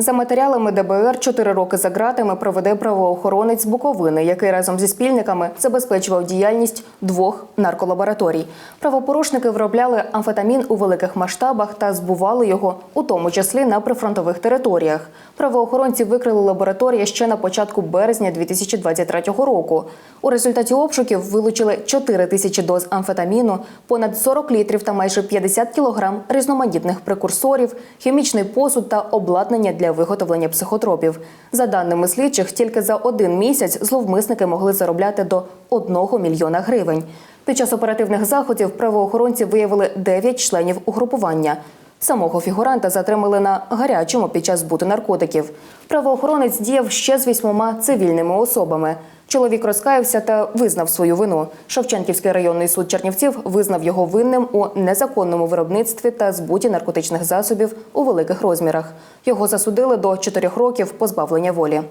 За матеріалами ДБР чотири роки за ґратами проведе правоохоронець Буковини, який разом зі спільниками забезпечував діяльність двох нарколабораторій. Правопорушники виробляли амфетамін у великих масштабах та збували його, у тому числі на прифронтових територіях. Правоохоронці викрили лабораторії ще на початку березня 2023 року. У результаті обшуків вилучили 4 тисячі доз амфетаміну, понад 40 літрів та майже 50 кілограм різноманітних прекурсорів, хімічний посуд та обладнання для виготовлення психотропів. За даними слідчих, тільки за один місяць зловмисники могли заробляти до 1 мільйона гривень. Під час оперативних заходів правоохоронці виявили 9 членів угрупування. Самого фігуранта затримали на гарячому під час збуту наркотиків. Правоохоронець діяв ще з вісьмома цивільними особами. Чоловік розкаявся та визнав свою вину. Шевченківський районний суд Чернівців визнав його винним у незаконному виробництві та збуті наркотичних засобів у великих розмірах. Його засудили до чотирьох років позбавлення волі.